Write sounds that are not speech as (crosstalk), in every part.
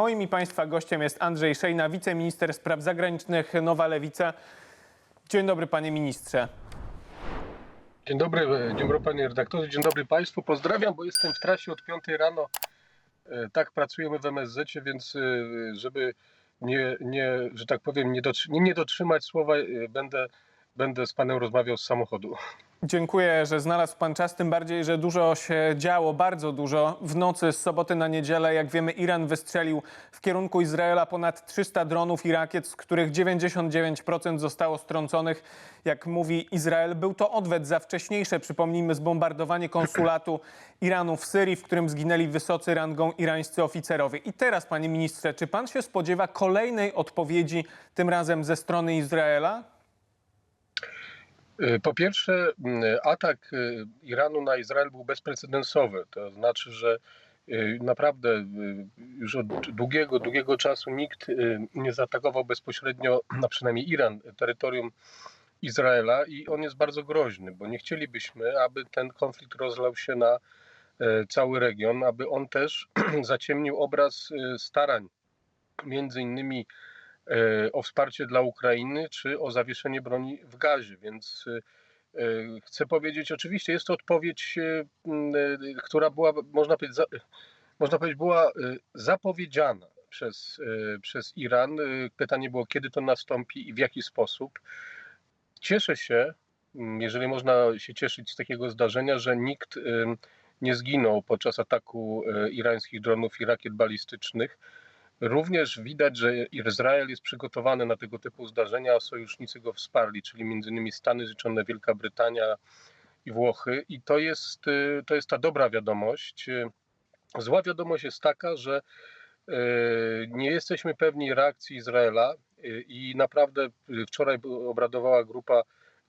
moim i Państwa gościem jest Andrzej Szejna, wiceminister spraw zagranicznych Nowa Lewica. Dzień dobry, panie ministrze. Dzień dobry, e, dzień dobry panie redaktorze, dzień dobry państwu. Pozdrawiam, bo jestem w trasie od 5 rano. E, Tak pracujemy w MSZ, więc e, żeby nie, nie że tak powiem, nie, dotrzy- nie, dotrzymać słowa, będę, będę z panem rozmawiał z samochodu. Dziękuję, że znalazł pan czas, tym bardziej, że dużo się działo, bardzo dużo. W nocy z soboty na niedzielę, jak wiemy, Iran wystrzelił w kierunku Izraela ponad 300 dronów i rakiet, z których 99% zostało strąconych. Jak mówi Izrael, był to odwet za wcześniejsze, przypomnijmy, zbombardowanie konsulatu Iranu w Syrii, w którym zginęli wysocy rangą irańscy oficerowie. I teraz, panie ministrze, czy pan się spodziewa kolejnej odpowiedzi, tym razem ze strony Izraela? E, Po pierwsze, m, atak e, Iranu na Izrael był bezprecedensowy. To znaczy, że e, naprawdę już od długiego, długiego czasu nikt nie zaatakował bezpośrednio, na przynajmniej Iran, terytorium Izraela i on jest bardzo groźny, bo nie chcielibyśmy, aby ten konflikt rozlał się na e, cały region, aby on też (clears throat) zaciemnił obraz starań między innymi o wsparcie dla Ukrainy czy o zawieszenie broni w gazie. Więc e, e, chcę powiedzieć, oczywiście jest to odpowiedź, e, e, która była, można powiedzieć, można powiedzieć była e, zapowiedziana przez, e, przez Iran. E, Pytanie było, kiedy to nastąpi i w jaki sposób. Cieszę się, jeżeli można się cieszyć z takiego zdarzenia, że nikt nie zginął podczas ataku e, irańskich dronów i rakiet balistycznych. Również widać, że Izrael jest przygotowany na tego typu zdarzenia, a sojusznicy go wsparli, czyli m.in. Stany Zjednoczone, Wielka Brytania i Włochy. I to jest, y, to jest ta dobra wiadomość. Y, Zła wiadomość jest taka, że y, nie jesteśmy pewni reakcji Izraela i naprawdę wczoraj obradowała grupa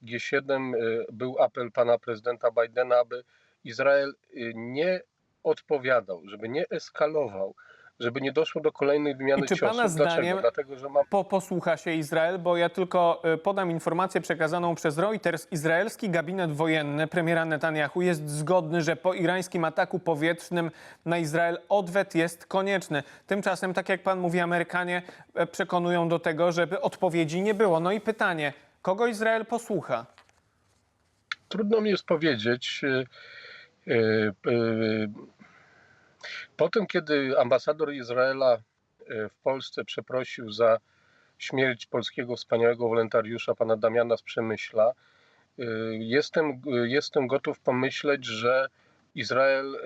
G7, y, był apel pana prezydenta Bidena, aby Izrael nie odpowiadał, żeby nie eskalował, żeby nie doszło do kolejnej wymiany I czy ciosów. pana Dlaczego? zdaniem- Dlatego, że mam po, posłucha się Izrael, bo ja tylko y, podam informację przekazaną przez Reuters. Izraelski gabinet wojenny premiera Netanyahu jest zgodny, że po irańskim ataku powietrznym na Izrael odwet jest konieczny. Tymczasem, tak jak pan mówi, Amerykanie e, przekonują do tego, żeby odpowiedzi nie było. No i pytanie, kogo Izrael posłucha? Trudno mi jest powiedzieć. Po tym, kiedy ambasador Izraela y, w Polsce przeprosił za śmierć polskiego wspaniałego wolontariusza, pana Damiana z Przemyśla, y, jestem, y, jestem gotów pomyśleć, że Izrael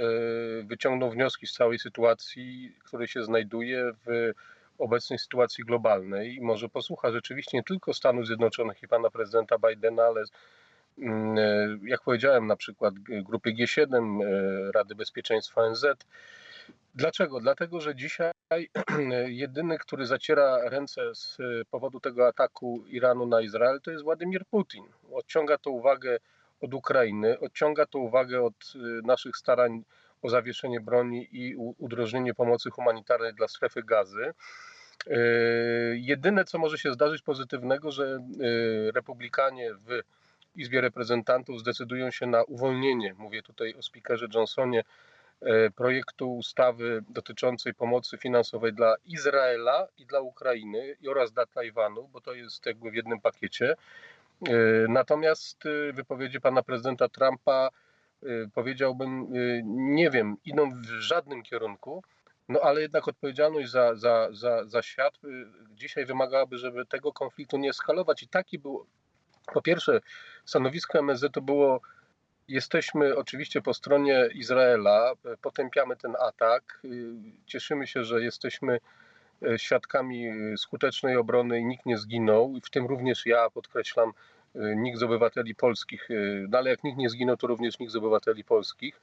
wyciągnął wnioski z całej sytuacji, w której się znajduje w obecnej sytuacji globalnej. I może posłucha rzeczywiście nie tylko Stanów Zjednoczonych i pana prezydenta Bidena, ale e, jak powiedziałem, na przykład grupy G7, e, Rady Bezpieczeństwa ONZ. Dlaczego? Dlatego, że dzisiaj (clears throat) jedyny, który zaciera ręce z e, powodu tego ataku Iranu na Izrael, to jest Władimir Putin. Odciąga to uwagę od Ukrainy, odciąga to uwagę od e, naszych starań o zawieszenie broni i udrożnienie pomocy humanitarnej dla strefy gazy. E, Jedyne, co może się zdarzyć pozytywnego, że e, republikanie w Izbie Reprezentantów zdecydują się na uwolnienie, mówię tutaj o speakerze Johnsonie, e, projektu ustawy dotyczącej pomocy finansowej dla Izraela i dla Ukrainy oraz dla Tajwanu, bo to jest jakby w jednym pakiecie. E, Natomiast e, wypowiedzi pana prezydenta Trumpa powiedziałbym, nie wiem, idą w żadnym kierunku, no ale jednak odpowiedzialność za, za, za, za świat dzisiaj wymagałaby, żeby tego konfliktu nie eskalować i taki był po pierwsze, stanowisko MSZ było, jesteśmy oczywiście po stronie Izraela, potępiamy ten atak, y, cieszymy się, że jesteśmy e, świadkami e, skutecznej obrony i nikt nie zginął, w tym również ja podkreślam, nikt z obywateli polskich, no ale jak nikt nie zginął, to również nikt z obywateli polskich.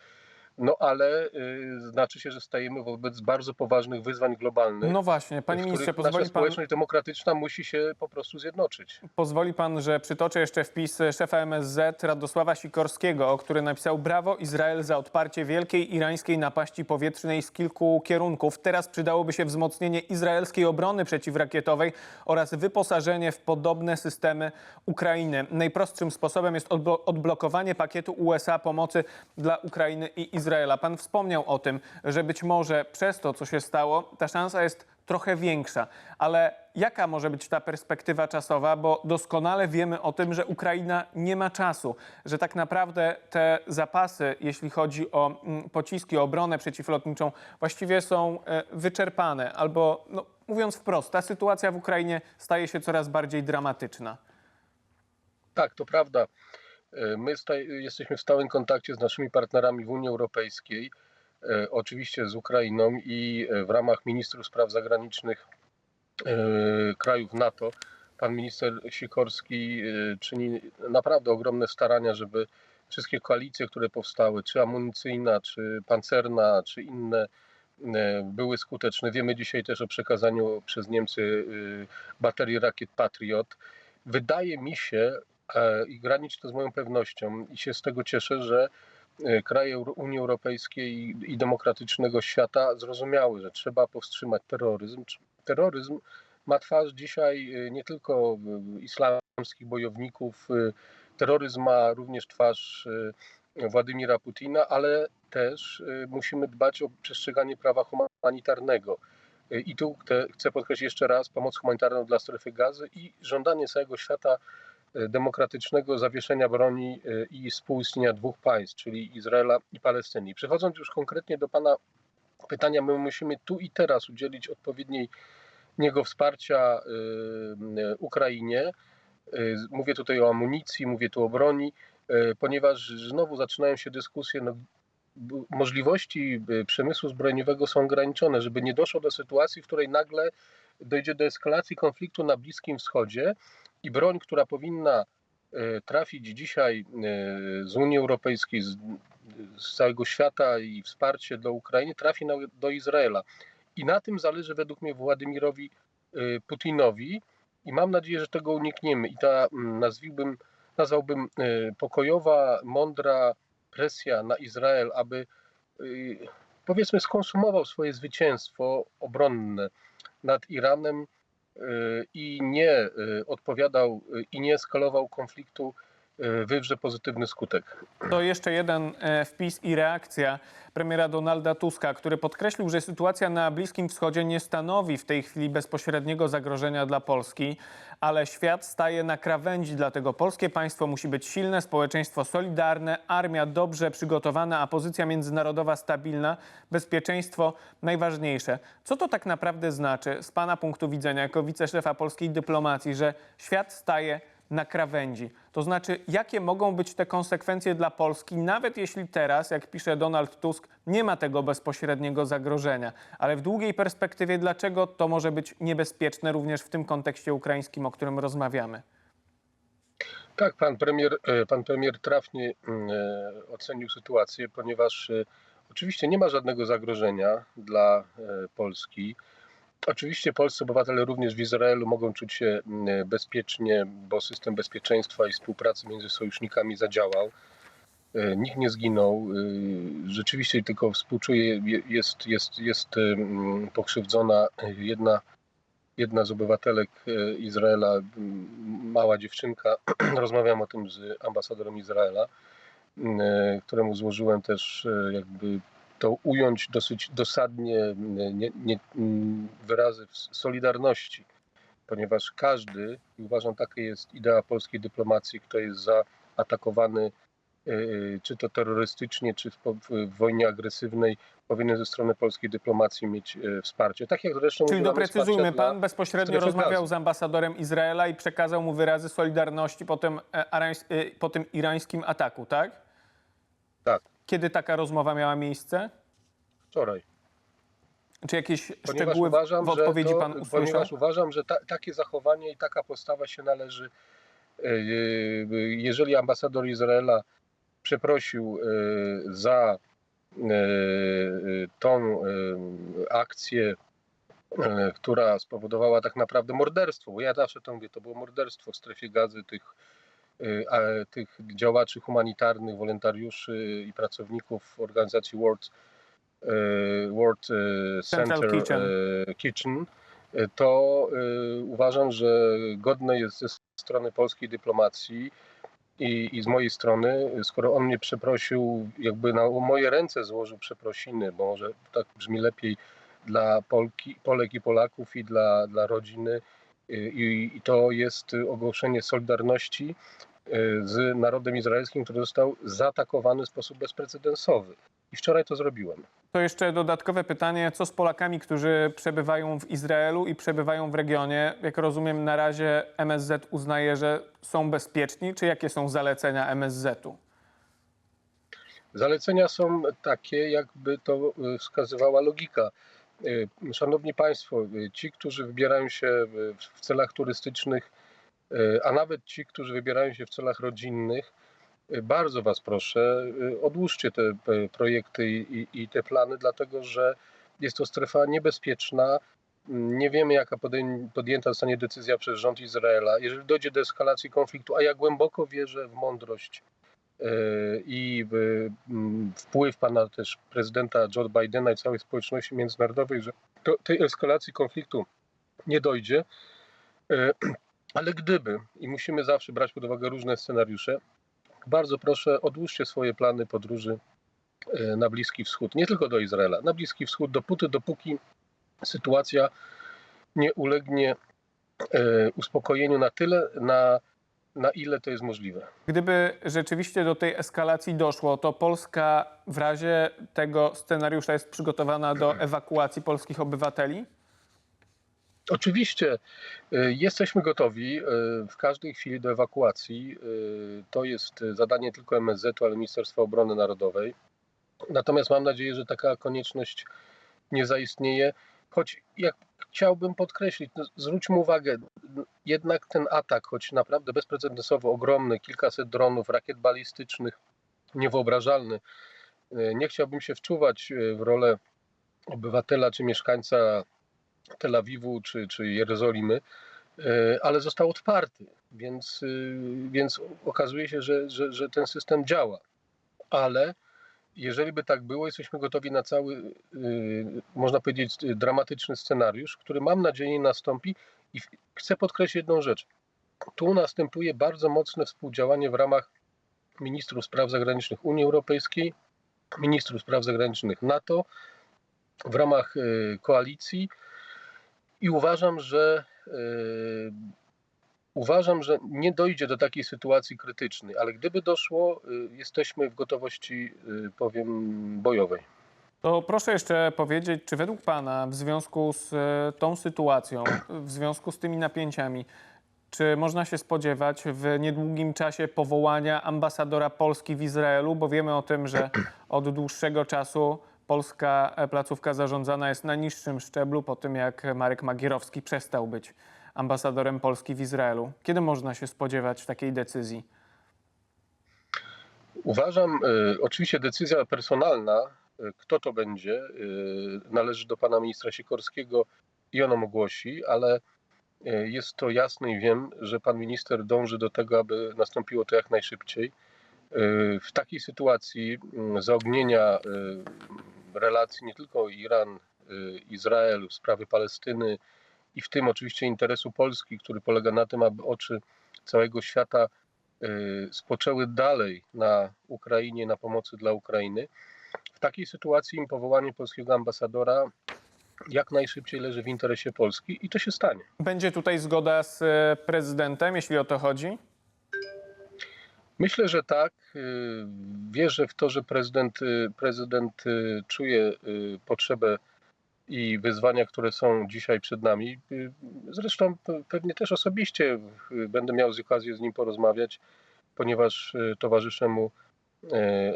No ale y, znaczy się, że stajemy wobec bardzo poważnych wyzwań globalnych. No właśnie, panie ministrze, pozwoli nasza pan... społeczność demokratyczna musi się po prostu zjednoczyć. Pozwoli pan, że przytoczę jeszcze wpis szefa MSZ Radosława Sikorskiego, który napisał Brawo Izrael za odparcie wielkiej irańskiej napaści powietrznej z kilku kierunków. Teraz przydałoby się wzmocnienie izraelskiej obrony przeciwrakietowej oraz wyposażenie w podobne systemy Ukrainy. Najprostszym sposobem jest odblo- odblokowanie pakietu USA pomocy dla Ukrainy i Izraela. Pan wspomniał o tym, że być może przez to, co się stało, ta szansa jest trochę większa. Ale jaka może być ta perspektywa czasowa? Bo doskonale wiemy o tym, że Ukraina nie ma czasu, że tak naprawdę te zapasy, jeśli chodzi o mm, pociski, o obronę przeciwlotniczą, właściwie są e, wyczerpane. Albo, no, mówiąc wprost, ta sytuacja w Ukrainie staje się coraz bardziej dramatyczna. Tak, to prawda. E, My jesteśmy w stałym kontakcie z naszymi partnerami w Unii Europejskiej, e, oczywiście z Ukrainą i e, w ramach ministrów spraw zagranicznych krajów NATO. Pan minister Sikorski czyni naprawdę ogromne starania, żeby wszystkie koalicje, które powstały, czy amunicyjna, czy pancerna, czy inne, były skuteczne. Wiemy dzisiaj też o przekazaniu przez Niemcy baterii rakiet Patriot. Wydaje mi się, i graniczy to z moją pewnością, i się z tego cieszę, że e, kraje Unii Europejskiej i, i demokratycznego świata zrozumiały, że trzeba powstrzymać terroryzm. Terroryzm ma twarz dzisiaj e, nie tylko e, islamskich bojowników, e, terroryzm ma również twarz e, Władimira Putina, ale też e, musimy dbać o przestrzeganie prawa humanitarnego. E, I tu chcę podkreślić jeszcze raz pomoc humanitarną dla strefy gazy i żądanie całego świata e, demokratycznego zawieszenia broni e, i współistnienia dwóch państw, czyli Izraela i Palestyny. Przechodząc już konkretnie do Pana pytania, my musimy tu i teraz udzielić odpowiedniej niego wsparcia e, Ukrainie. E, Mówię tutaj o amunicji, mówię tu o broni, ponieważ znowu zaczynają się dyskusje, no, możliwości przemysłu zbrojeniowego są ograniczone, żeby nie doszło do sytuacji, w której nagle dojdzie do eskalacji konfliktu na Bliskim Wschodzie i broń, która powinna e, trafić dzisiaj e, z Unii Europejskiej, z, z całego świata i wsparcie dla Ukrainy, trafi na, do Izraela. I na tym zależy według mnie Władimirowi e, Putinowi i mam nadzieję, że tego unikniemy. I ta, mm, nazwałbym e, pokojowa, mądra presja na Izrael, aby powiedzmy skonsumował swoje zwycięstwo obronne nad Iranem i nie y, odpowiadał y, i nie eskalował konfliktu, y, wywrze pozytywny skutek. To jeszcze jeden e, wpis i reakcja premiera Donalda Tuska, który podkreślił, że sytuacja na Bliskim Wschodzie nie stanowi w tej chwili bezpośredniego zagrożenia dla Polski, ale świat staje na krawędzi, dlatego polskie państwo musi być silne, społeczeństwo solidarne, armia dobrze przygotowana, a pozycja międzynarodowa stabilna, bezpieczeństwo najważniejsze. Co to tak naprawdę znaczy z Pana punktu widzenia jako wiceszefa polskiej dyplomacji, że świat staje na krawędzi. To znaczy, jakie mogą być te konsekwencje dla Polski, nawet jeśli teraz, jak pisze Donald Tusk, nie ma tego bezpośredniego zagrożenia. Ale w długiej perspektywie, dlaczego to może być niebezpieczne również w tym kontekście ukraińskim, o którym rozmawiamy? Tak, pan premier, e, pan premier trafnie mm, e, ocenił sytuację, ponieważ e, oczywiście nie ma żadnego zagrożenia dla Polski. Oczywiście polscy obywatele również w Izraelu mogą czuć się mm, bezpiecznie, bo system bezpieczeństwa i współpracy między sojusznikami zadziałał. E, Nikt nie zginął. E, Rzeczywiście tylko współczuję, je- jest, jest, jest pokrzywdzona jedna, jedna z obywatelek e, Izraela, mała dziewczynka. (clears throat) Rozmawiam o tym z ambasadorem Izraela, e, któremu złożyłem też e, jakby to ująć dosyć dosadnie nie, nie, m, wyrazy solidarności, ponieważ każdy, i uważam taka jest idea polskiej dyplomacji, kto jest zaatakowany e, czy to terrorystycznie, czy w, w wojnie agresywnej, powinien ze strony polskiej dyplomacji mieć e, wsparcie. Tak jak zresztą Czyli doprecyzujmy, pan bezpośrednio rozmawiał z ambasadorem Izraela i przekazał mu wyrazy solidarności po tym, e, po tym irańskim ataku, tak? Tak, Kiedy taka rozmowa miała miejsce? wczoraj. Czy jakieś Ponieważ szczegóły w- uważam, w odpowiedzi to, pan usłyszał? Ponieważ uważam, że ta, takie zachowanie i taka postawa się należy. e, e, Jeżeli ambasador Izraela przeprosił e, za tą akcję, która spowodowała tak naprawdę morderstwo, bo ja zawsze to mówię, to było morderstwo w strefie gazy tych, tych działaczy humanitarnych, wolontariuszy i pracowników organizacji World, e, World Central Center Kitchen. Kitchen, to uważam, że godne jest ze strony polskiej dyplomacji i, i z mojej strony, skoro on mnie przeprosił, jakby na moje ręce złożył przeprosiny, bo może tak brzmi lepiej, dla Polki, Polek i Polaków i dla, dla rodziny. Y, I, I to jest ogłoszenie solidarności y, z narodem izraelskim, który został zaatakowany w sposób bezprecedensowy. I wczoraj to zrobiłem. To jeszcze dodatkowe pytanie, co z Polakami, którzy przebywają w Izraelu i przebywają w regionie? Jak rozumiem, na razie MSZ uznaje, że są bezpieczni, czy jakie są zalecenia MSZ-u? Zalecenia są takie, jakby to y, wskazywała logika. Y, Szanowni Państwo, y, ci, którzy wybierają się y, w celach turystycznych, y, a nawet ci, którzy wybierają się w celach rodzinnych, y, bardzo Was proszę, y, odłóżcie te projekty i, i- te plany, dlatego że jest to strefa niebezpieczna. Nie wiemy, jaka podjęta zostanie decyzja przez rząd Izraela. Jeżeli dojdzie do eskalacji konfliktu, a ja głęboko wierzę w mądrość e, i wpływ pana też prezydenta Joe Bidena i całej społeczności międzynarodowej, że do tej eskalacji konfliktu nie dojdzie. Ale gdyby, i musimy zawsze brać pod uwagę różne scenariusze, bardzo proszę, odłóżcie swoje plany podróży e, na Bliski Wschód, nie tylko do Izraela, na Bliski Wschód, dopóty, dopóki sytuacja nie ulegnie e, uspokojeniu na tyle, na, na ile to jest możliwe. Gdyby rzeczywiście do tej eskalacji doszło, to Polska w razie tego scenariusza jest przygotowana do ewakuacji polskich obywateli? Oczywiście y, jesteśmy gotowi y, w każdej chwili do ewakuacji. Y, To jest zadanie nie tylko MSZ-u, ale Ministerstwa Obrony Narodowej. Natomiast mam nadzieję, że taka konieczność nie zaistnieje. Choć jak chciałbym podkreślić, no, zwróćmy uwagę, jednak ten atak, choć naprawdę bezprecedensowo ogromny, kilkaset dronów, rakiet balistycznych, niewyobrażalny, nie chciałbym się wczuwać w rolę obywatela czy mieszkańca Tel Awiwu czy, czy Jerozolimy, e, ale został otwarty, więc, y, więc okazuje się, że, że, że ten system działa. Ale jeżeli by tak było, jesteśmy gotowi na cały, y, można powiedzieć, dramatyczny scenariusz, który mam nadzieję nastąpi. I chcę podkreślić jedną rzecz. Tu następuje bardzo mocne współdziałanie w ramach ministrów spraw zagranicznych Unii Europejskiej, ministrów spraw zagranicznych NATO, w ramach y, koalicji i uważam, że y, uważam, że nie dojdzie do takiej sytuacji krytycznej, ale gdyby doszło, y, jesteśmy w gotowości, y, powiem, bojowej. To proszę jeszcze powiedzieć, czy według Pana w związku z e, tą sytuacją, w związku z tymi napięciami, czy można się spodziewać w niedługim czasie powołania ambasadora Polski w Izraelu? Bo wiemy o tym, że od dłuższego czasu polska placówka zarządzana jest na niższym szczeblu po tym, jak Marek Magierowski przestał być ambasadorem Polski w Izraelu. Kiedy można się spodziewać takiej decyzji? Uważam, y, oczywiście decyzja personalna, y, kto to będzie, y, należy do pana ministra Sikorskiego i on ogłosi, ale jest to jasne i wiem, że pan minister dąży do tego, aby nastąpiło to jak najszybciej. Y, W takiej sytuacji mm, zaognienia y, relacji nie tylko Iran, y, sprawy Palestyny i w tym oczywiście interesu Polski, który polega na tym, aby oczy całego świata spoczęły dalej na Ukrainie, na pomocy dla Ukrainy. W takiej sytuacji im powołanie polskiego ambasadora jak najszybciej leży w interesie Polski i to się stanie. Będzie tutaj zgoda z prezydentem, jeśli o to chodzi? Myślę, że tak. Y, Wierzę w to, że prezydent, y, prezydent y, czuje potrzebę i wyzwania, które są dzisiaj przed nami. Zresztą pe- pewnie też osobiście będę miał z okazję z nim porozmawiać, ponieważ towarzyszę mu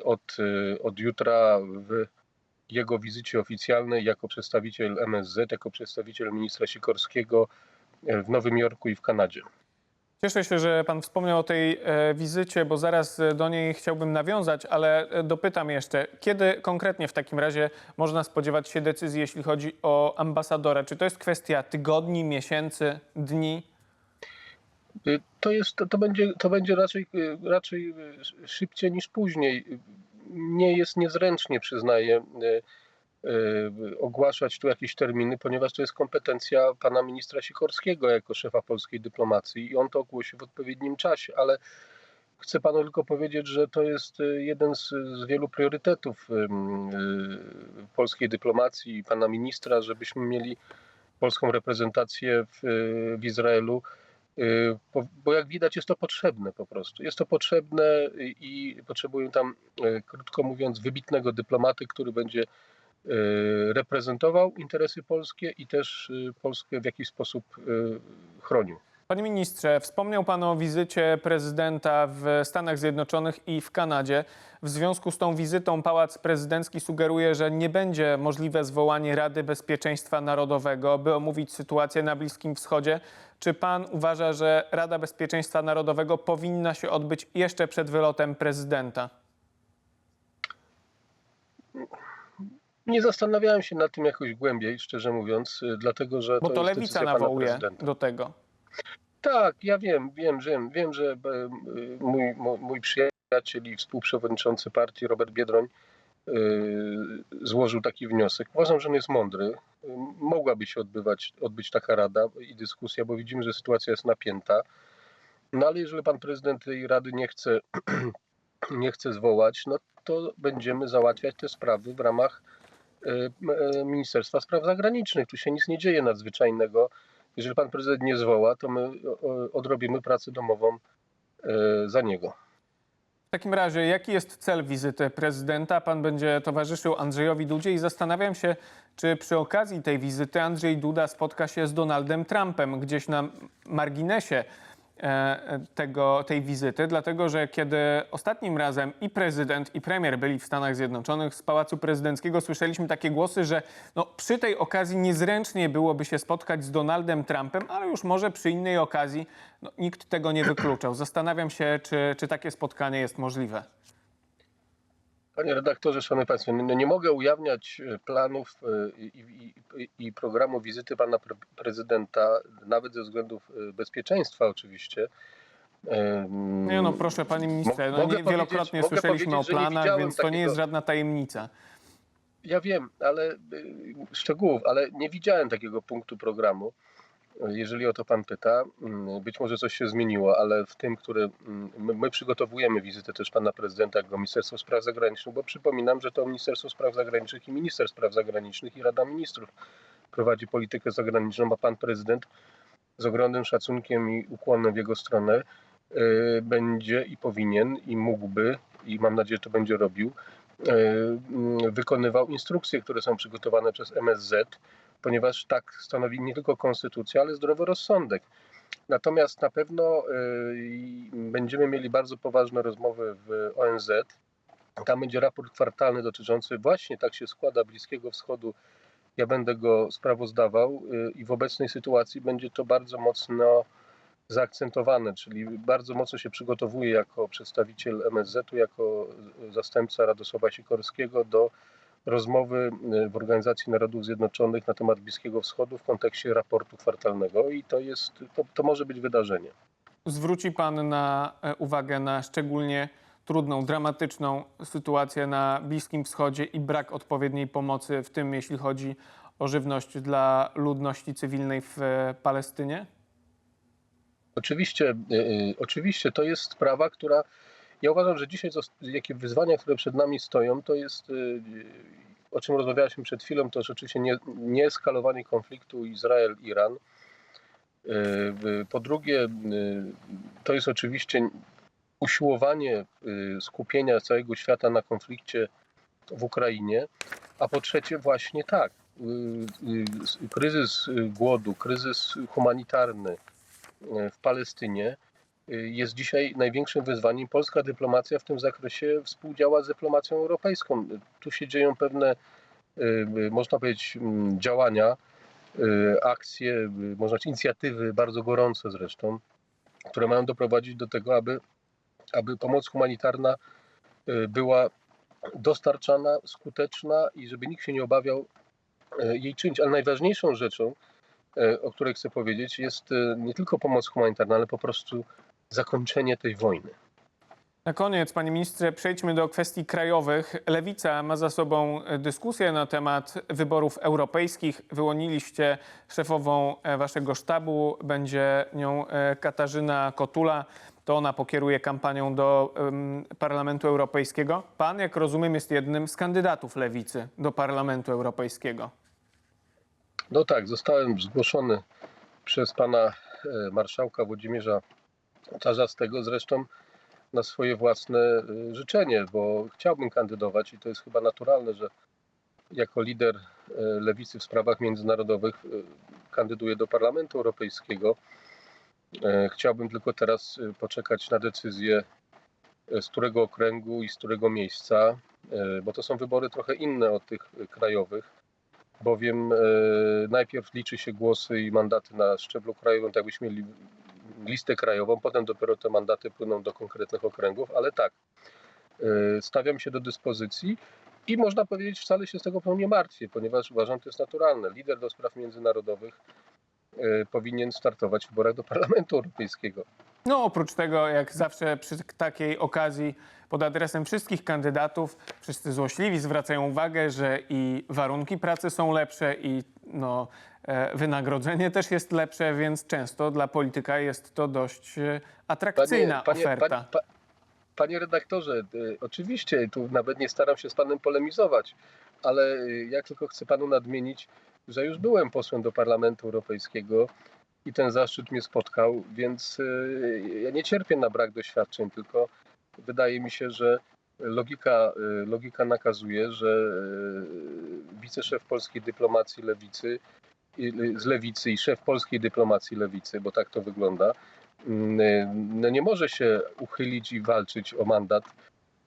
od, od jutra w jego wizycie oficjalnej jako przedstawiciel MSZ, jako przedstawiciel ministra Sikorskiego w Nowym Jorku i w Kanadzie. Cieszę się, że pan wspomniał o tej e, wizycie, bo zaraz e, do niej chciałbym nawiązać, ale e, dopytam jeszcze, kiedy konkretnie w takim razie można spodziewać się decyzji, jeśli chodzi o ambasadora? Czy to jest kwestia tygodni, miesięcy, dni? To, jest, to, będzie, to będzie raczej, raczej szybciej niż później. Nie jest niezręcznie, przyznaję, ogłaszać tu jakieś terminy, ponieważ to jest kompetencja pana ministra Sikorskiego jako szefa polskiej dyplomacji i on to ogłosi w odpowiednim czasie, ale Chcę panu tylko powiedzieć, że to jest y, jeden z, z wielu priorytetów y, polskiej dyplomacji i pana ministra, żebyśmy mieli polską reprezentację w, y, w Izraelu, y, bo, jak widać jest to potrzebne po prostu. Jest to potrzebne i potrzebują tam, y, krótko mówiąc, wybitnego dyplomaty, który będzie y, reprezentował interesy polskie i też y, Polskę w jakiś sposób y, chronił. Panie ministrze, wspomniał pan o wizycie prezydenta w Stanach Zjednoczonych i w Kanadzie. W związku z tą wizytą Pałac Prezydencki sugeruje, że nie będzie możliwe zwołanie Rady Bezpieczeństwa Narodowego, by omówić sytuację na Bliskim Wschodzie. Czy pan uważa, że Rada Bezpieczeństwa Narodowego powinna się odbyć jeszcze przed wylotem prezydenta? Nie zastanawiałem się nad tym jakoś głębiej, szczerze mówiąc, y, dlatego że Bo to, to lewica nawołuje do tego. Tak, ja wiem, wiem, wiem, wiem, że e, y, mój, mój, przyjaciel i współprzewodniczący partii Robert Biedroń y, złożył taki wniosek. Uważam, że on jest mądry. Mogłaby się odbywać, odbyć taka rada i dyskusja, bo widzimy, że sytuacja jest napięta. No ale jeżeli pan prezydent tej rady nie chce, (clears throat) nie chce zwołać, no to będziemy załatwiać te sprawy w ramach Ministerstwa Spraw Zagranicznych. Tu się nic nie dzieje nadzwyczajnego. Jeżeli pan prezydent nie zwoła, to my odrobimy pracę domową y, za niego. W takim razie, jaki jest cel wizyty prezydenta? Pan będzie towarzyszył Andrzejowi Dudzie i zastanawiam się, czy przy okazji tej wizyty Andrzej Duda spotka się z Donaldem Trumpem gdzieś na marginesie e, tego, tej wizyty, dlatego że kiedy ostatnim razem i prezydent, i premier byli w Stanach Zjednoczonych, z Pałacu Prezydenckiego słyszeliśmy takie głosy, że no, przy tej okazji niezręcznie byłoby się spotkać z Donaldem Trumpem, ale już może przy innej okazji no, nikt tego nie wykluczał. Zastanawiam się, czy, czy takie spotkanie jest możliwe. Panie redaktorze, szanowni państwo, no nie mogę ujawniać e, planów e, i, i, i, programu wizyty pana pre, prezydenta, nawet ze względów e, bezpieczeństwa oczywiście. Nie no, proszę panie ministrze, no nie, wielokrotnie słyszeliśmy o planach, więc to nie jest żadna tajemnica. Ja wiem, ale szczegółów, ale nie widziałem takiego punktu programu. Jeżeli o to pan pyta, Mm, być może coś się zmieniło, ale w tym, który mm, my, my przygotowujemy wizytę też pana prezydenta jako Ministerstwo Spraw Zagranicznych, bo przypominam, że to Ministerstwo Spraw Zagranicznych i Minister Spraw Zagranicznych i Rada Ministrów prowadzi politykę zagraniczną, a pan prezydent z ogromnym szacunkiem i ukłonem w jego stronę y, będzie i powinien i mógłby i mam nadzieję, że to będzie robił, y, mm, wykonywał instrukcje, które są przygotowane przez MSZ, ponieważ tak stanowi nie tylko konstytucja, ale zdrowy rozsądek. Natomiast na pewno y, będziemy mieli bardzo poważne rozmowy w ONZ. Tam będzie raport kwartalny dotyczący właśnie, tak się składa, Bliskiego Wschodu. Ja będę go sprawozdawał y, i w obecnej sytuacji będzie to bardzo mocno zaakcentowane, czyli bardzo mocno się przygotowuje jako przedstawiciel MSZ-u, jako zastępca Radosława Sikorskiego do rozmowy y, w Organizacji Narodów Zjednoczonych na temat Bliskiego Wschodu w kontekście raportu kwartalnego i to jest, to, to może być wydarzenie. Zwróci pan na e, uwagę na szczególnie trudną, dramatyczną sytuację na Bliskim Wschodzie i brak odpowiedniej pomocy, w tym jeśli chodzi o żywność dla ludności cywilnej w e, Palestynie? Oczywiście, y, y, oczywiście to jest sprawa, która ja uważam, że dzisiaj jakie wyzwania, które przed nami stoją, to jest, y, y, o czym rozmawialiśmy przed chwilą, to rzeczywiście nie, nie konfliktu Izrael-Iran. Y, Po drugie, to jest oczywiście usiłowanie skupienia całego świata na konflikcie w Ukrainie, a po trzecie właśnie tak, kryzys głodu, kryzys humanitarny, w Palestynie jest dzisiaj największym wyzwaniem. Polska dyplomacja w tym zakresie współdziała z dyplomacją europejską. Tu się dzieją pewne, y, y, można powiedzieć, mm, działania, y, akcje, y, można powiedzieć, inicjatywy bardzo gorące zresztą, które mają doprowadzić do tego, aby, aby pomoc humanitarna y, była dostarczana, skuteczna i żeby nikt się nie obawiał y, jej czynić. Ale najważniejszą rzeczą, o której chcę powiedzieć, jest nie tylko pomoc humanitarna, ale po prostu zakończenie tej wojny. Na koniec, panie ministrze, przejdźmy do kwestii krajowych. Lewica ma za sobą dyskusję na temat wyborów europejskich. Wyłoniliście szefową e, waszego sztabu, będzie nią e, Katarzyna Kotula. to ona pokieruje kampanią do em, Parlamentu Europejskiego. Pan, jak rozumiem, jest jednym z kandydatów lewicy do Parlamentu Europejskiego. No tak, zostałem zgłoszony przez pana e, marszałka Włodzimierza Czarzastego, zresztą na swoje własne e, życzenie, bo chciałbym kandydować i to jest chyba naturalne, że jako lider e, lewicy w sprawach międzynarodowych e, kandyduję do Parlamentu Europejskiego. Chciałbym tylko teraz poczekać na decyzję, z którego okręgu i z którego miejsca, bo to są wybory trochę inne od tych krajowych bowiem najpierw liczy się głosy i mandaty na szczeblu krajowym, tak byśmy mieli listę krajową, potem dopiero te mandaty płyną do konkretnych okręgów, ale tak, e, stawiam się do dyspozycji i można powiedzieć, wcale się z tego powodu nie martwię, ponieważ uważam, to jest naturalne. Lider do spraw międzynarodowych e, powinien startować w wyborach do Parlamentu Europejskiego. No, oprócz tego, jak zawsze przy takiej okazji pod adresem wszystkich kandydatów, wszyscy złośliwi zwracają uwagę, że i warunki pracy są lepsze i no, e, wynagrodzenie też jest lepsze, więc często dla polityka jest to dość e, atrakcyjna oferta. Panie, pa, panie redaktorze, y, oczywiście, tu nawet nie staram się z panem polemizować, ale ja tylko chcę panu nadmienić, że już byłem posłem do Parlamentu Europejskiego i ten zaszczyt mnie spotkał, więc y, ja nie cierpię na brak doświadczeń, tylko wydaje mi się, że logika, y, logika nakazuje, że y, wiceszef polskiej dyplomacji lewicy z lewicy i szef polskiej dyplomacji lewicy, bo tak to wygląda, mm, no nie może się uchylić i walczyć o mandat,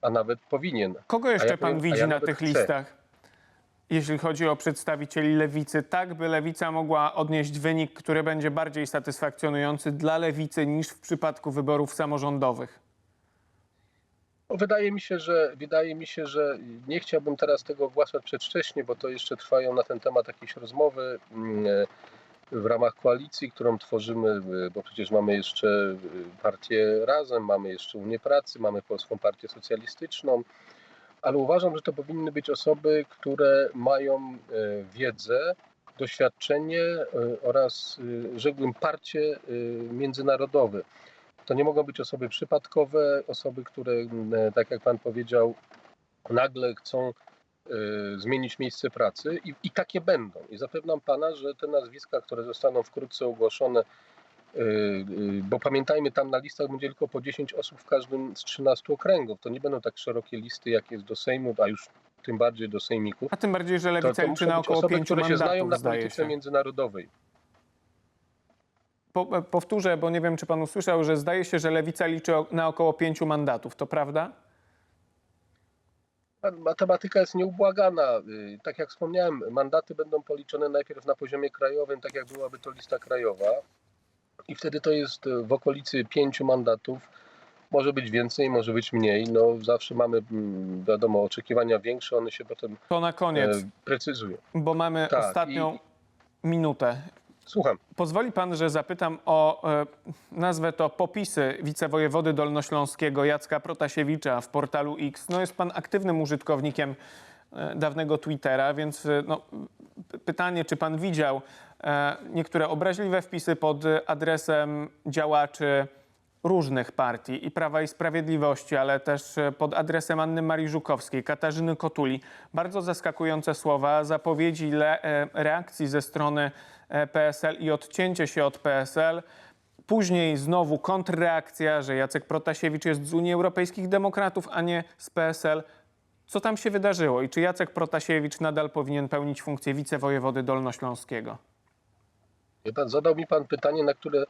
a nawet powinien. Kogo jeszcze ja pan powiem- widzi ja na tych listach? Jeśli chodzi o przedstawicieli lewicy, tak by lewica mogła odnieść wynik, który będzie bardziej satysfakcjonujący dla lewicy niż w przypadku wyborów samorządowych. No, Wydaje mi się, że wydaje mi się, że nie chciałbym teraz tego ogłaszać przedwcześnie, bo to jeszcze trwają na ten temat jakieś rozmowy mm, w ramach koalicji, którą tworzymy, bo przecież mamy jeszcze partię Razem, mamy jeszcze Unię Pracy, mamy Polską Partię Socjalistyczną, ale uważam, że to powinny być osoby, które mają e, wiedzę, doświadczenie e, oraz, e, rzekłbym, parcie międzynarodowe. To nie mogą być osoby przypadkowe, osoby, które, tak jak Pan powiedział, nagle chcą zmienić miejsce pracy i, i takie będą. I zapewniam Pana, że te nazwiska, które zostaną wkrótce ogłoszone, bo pamiętajmy, tam na listach będzie tylko po 10 osób w każdym z 13 okręgów. To nie będą tak szerokie listy, jak jest do Sejmu, a już tym bardziej do Sejmików. A tym bardziej, że lewica liczy na około osoby, pięciu które się znają mandatów, na polityce się. międzynarodowej. Po, e, powtórzę, bo nie wiem, czy pan usłyszał, że zdaje się, że lewica liczy na około pięciu mandatów. To prawda? Matematyka jest nieubłagana. Y, Tak jak wspomniałem, mandaty będą policzone najpierw na poziomie krajowym, tak jak byłaby to lista krajowa. I wtedy to jest y, w okolicy pięciu mandatów. Może być więcej, może być mniej. No, zawsze mamy, mm, wiadomo, oczekiwania większe, one się potem To na koniec, e, precyzują. bo mamy tak, ostatnią minutę. Słucham. Pozwoli pan, że zapytam o, e, nazwę to popisy wicewojewody dolnośląskiego Jacka Protasiewicza w portalu X. No jest pan aktywnym użytkownikiem e, dawnego Twittera, więc e, no, pytanie, czy pan widział e, niektóre obraźliwe wpisy pod adresem działaczy różnych partii i Prawa i Sprawiedliwości, ale też e, pod adresem Anny Marii Żukowskiej, Katarzyny Kotuli. Bardzo zaskakujące słowa, zapowiedzi le, e, reakcji ze strony e, PSL i odcięcie się od PSL. Później znowu kontrreakcja, że Jacek Protasiewicz jest z Unii Europejskich Demokratów, a nie z PSL. Co tam się wydarzyło i czy Jacek Protasiewicz nadal powinien pełnić funkcję wicewojewody dolnośląskiego? Pan, zadał mi pan pytanie, na które,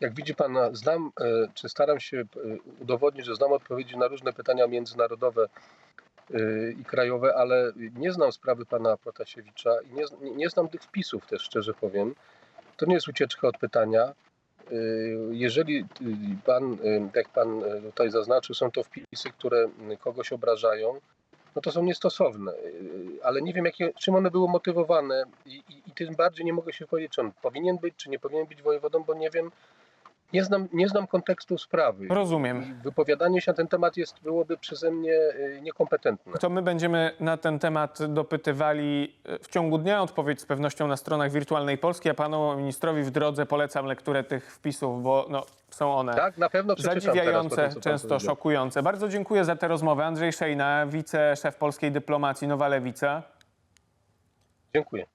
jak widzi pan, znam, e, czy staram się e, udowodnić, że znam odpowiedzi na różne pytania międzynarodowe e, i krajowe, ale nie znam sprawy pana Protasiewicza i nie, nie- znam tych wpisów też, szczerze powiem. To nie jest ucieczka od pytania. Jeżeli pan, jak pan tutaj zaznaczył, są to wpisy, które kogoś obrażają, no to są niestosowne, Yy, ale nie wiem, jakie, czym one były motywowane i, i, i tym bardziej nie mogę się powiedzieć, czy on powinien być, czy nie powinien być wojewodą, bo nie wiem, Nie znam, nie znam kontekstu sprawy. Rozumiem. Wypowiadanie się na ten temat jest, byłoby przeze mnie y, niekompetentne. To my będziemy na ten temat dopytywali e, w ciągu dnia. Odpowiedź z pewnością na stronach Wirtualnej Polski, a panu ministrowi w drodze polecam lekturę tych wpisów, bo no, są one Tak, na pewno teraz zadziwiające, tym, pan często szokujące. Bardzo dziękuję za tę rozmowę. Andrzej Szejna, wiceszef polskiej dyplomacji, Nowa Lewica. Dziękuję.